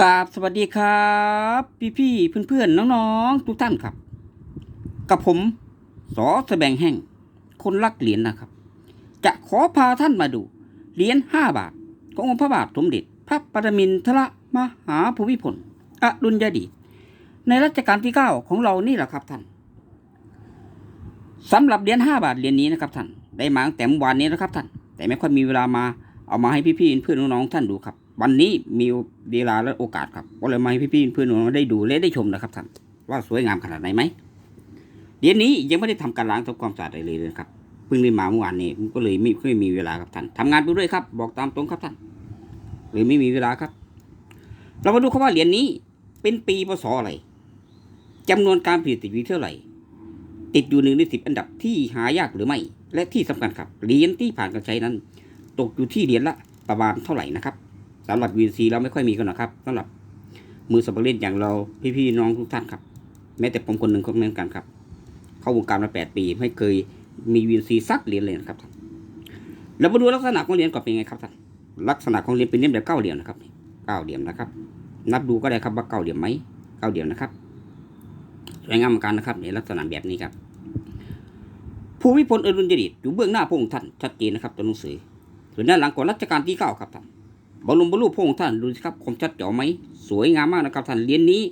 กราบสวัสดีครับ พี่พี่เพื่อนเพื่อนๆน้องๆ ทุกท่านครับ กับผมสอแสบงแห่งคนรักเหรียญนะครับ จะขอพาท่านมาดูเหรียญห้าบาท ขององค์พระบาทสมเด็จ พระปรมินทรมหาภูมิพลอดุลยเดีในรัชกาลที่เก้าของเรานี่แหละครับท่านสำหรับเหรียญห้าบาทเหรียญนี้นะครับท่านได้มาตั้งแต่เมื่อวานนี้นะครับท่านแต่ไม่ค่อยมีเวลามาเอามาให้พี่ๆเพื่อนๆน้องๆท่านดูครับ วันนี้มีเวลาและโอกาสครับก็เลยมาให้พี่ๆเพื่อนๆได้ดูและได้ชมนะครับท่านว่าสวยงามขนาดไหนไหมเหรียญนี้ยังไม่ได้ทำการล้างทำความสะอาดอะไรเลยนะครับเพิ่งได้มาเมื่อวานนี้ก็เลยไม่ค่อยมีเวลาครับท่านทำงานไปด้วยครับ บอกตามตรงครับท่านเลยไม่มีเวลาครับ เรามาดูครับว่าเหรียญนี้เป็นปีพศอะไรจำนวนการผลิตติดอยู่เท่าไหร่ ติดอยู่หนึ่งในสิบอันดับที่หายากหรือไม่ และที่สำคัญครับเหรียญที่ผ่านการใช้นั้น ตกอยู่ที่เหรียญละประมาณเท่าไหร่นะครับ สำหรับวีซีเราไม่ค่อยมีกันหรอกครับสำหรับมือสมัครเล่นอย่างเราพี่ๆน้องทุกท่านครับ แม้แต่ผมคนหนึ่งก็เหมือนกันครับ เข้าวงการมาแปดปี ไม่เคยมีวีซีสักเหรียญเลยนะครับท่านเรามาดูลักษณะของเหรียญก่อนเป็นไงครับท่านลักษณะของเหรียญเป็นเหรียญแบบเก้าเหลี่ยมนะครับเก้าเหลี่ยมนะครับ นับดูก็ได้ครับว่าเก้าเหลี่ยมไหมเก้าเหลี่ยมนะครับสวยงามเหมือนกันนะครับในลักษณะแบบนี้ครับภูมิพลอดุลยเดชอยู่เบื้องหน้าพระองค์ท่านชัดเจนนะครับตัวหนังสือส่วนด้านหลังของรัชกาลที่เก้าครับท่าน บรมบรรลุพงท่านดูสิครับคมชัดเจ๋อไหมสวยงามมากนะครับท่านเหรียญนี้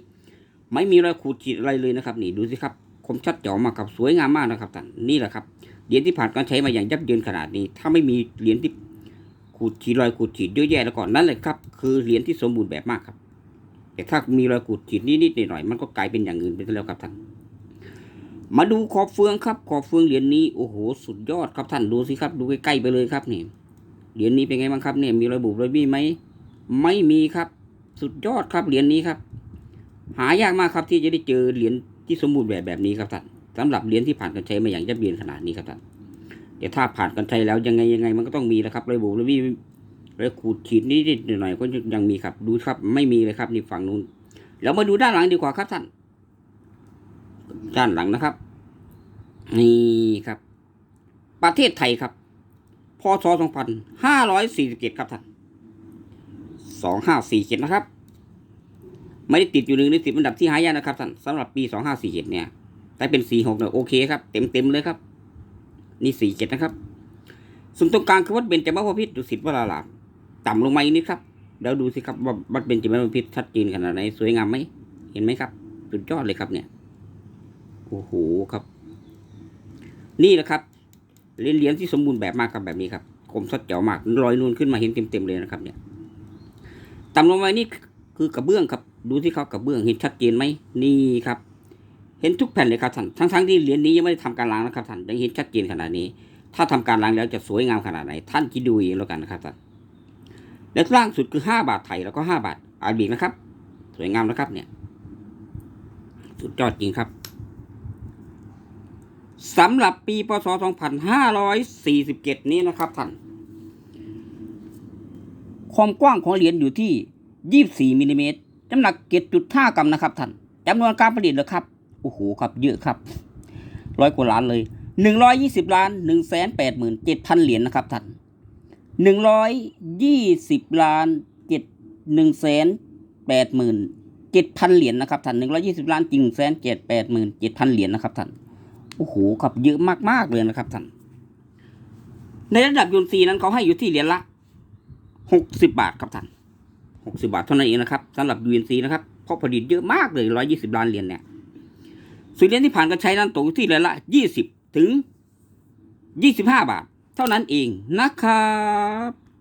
ไม่มีรอยขูดขีดอะไรเลยนะครับ นี่ดูสิครับคมชัดเจ๋อมากครับสวยงามมากนะครับท่านนี่แหละครับเหรียญที่ผ่านการใช้มาอย่างยับเยินขนาดนี้ ถ้าไม่มีเหรียญที่ขูดขีดรอยขูดขีดเยอะแยะแล้วก่อนนั่นแหละครับคือเหรียญที่สมบูรณ์แบบมากครับ แต่ถ้ามีรอยขูดขีดนิดๆหน่อยๆมันก็กลายเป็นอย่างอื่นไปแล้วครับท่านมาดูขอบเฟืองครับ ขอบเฟืองเหรียญนี้โอ้โหสุดยอดครับท่านดูสิครับ ดูใกล้ๆไปเลยครับนี่ เหรียญนี้เป็นไงบ้างครับเนี่ยมีรอยบุบรอยบี้ไหมไม่มีครับ สุดยอดครับเหรียญนี้ครับ หายากมากครับที่จะได้เจอเหรียญที่สมบูรณ์แบบแบบนี้ครับท่านสำหรับเหรียญที่ผ่านการใช้มาอย่างยับเยินขนาดนี้ครับท่านแต่ถ้าผ่านการใช้แล้วยังไงยังไงมันก็ต้องมีนะครับรอยบุบรอยบี้รอยขูดขีดนิดหน่อยก็ยังมีครับดูครับ ไม่มีเลยครับนี่ฝั่งนู้นแล้วมาดูด้านหลังดีกว่าครับท่านด้านหลังนะครับ นี่ครับ ประเทศไทยครับ พศ2547 ครับท่าน2547 นะครับ ไม่ได้ติดอยู่หนึ่งในสิบอันดับที่หายากนะครับท่านสำหรับปี 2547 เนี่ยถ้าเป็น 46เนี่ยโอเคครับ เต็มเต็มเลยครับ นี่ 47 นะครับส่วนตรงกลางคือวัดเบญจมบพิตรดุสิตวรารามต่ำลงมาอีกนิดครับเดี๋ยวดูสิครับว่าวัดเบญจมบพิตรชัดเจนขนาดไหนสวยงามไหมเห็นไหมครับสุดยอดเลยครับเนี่ยโอ้โหครับ นี่แหละครับ เหรียญเหรียญที่สมบูรณ์แบบมากครับแบบนี้ครับคมสัดเจ๋อมากรอยนูนขึ้นมาเห็นเต็มๆเลยนะครับ เนี่ยต่ำลงมานี่คือกระเบื้องครับ ดูที่เขากระเบื้องเห็นชัดเจนไหมนี่ครับ เห็นทุกแผ่นเลยครับท่านทั้งๆที่เหรียญนี้ยังไม่ได้ทำการล้างนะครับท่านยังเห็นชัดเจนขนาดนี้ ถ้าทำการล้างแล้วจะสวยงามขนาดไหน ท่านคิดดูเองแล้วกันนะครับท่านและล่างสุดคือห้าบาทไทยแล้วก็ห้าบาทอาร์บีนะครับ สวยงามนะครับเนี่ย สุดยอดจริงครับ สำหรับปีพศ 2547 นี้นะครับท่าน ความกว้างของเหรียญอยู่ที่ 24มิลลิเมตรน้ำหนัก 7.5 กรัมนะครับท่านจำนวนการผลิตเหรอครับ โอ้โหครับเยอะครับ ร้อยกว่าล้านเลย 120 ล้าน1แสน8หมื่น7พันเหรียญนะครับท่าน 120 ล้าน 7 1แสน8หมื่น7พันเหรียญนะครับท่าน 120 ล้านจริงแสน7 8หมื่น7พันเหรียญนะครับท่าน โอ้โหครับเยอะมากๆเลยนะครับท่าน ในระดับยูนซีนั้นเขาให้อยู่ที่เหรียญละหกสิบาทครับท่านหกสิบาทเท่านั้นเองนะครับสำหรับยูนซีนะครับเพราะผลิตเยอะมากเลยร้อยี่สิบล้านเหรียญเนี่ยส่วนเหรียญที่ผ่านการใช้นั้นตกอยู่ที่เหรียญละยี่สิบถึงยี่สิบห้าบาท เท่านั้นเองนะครับ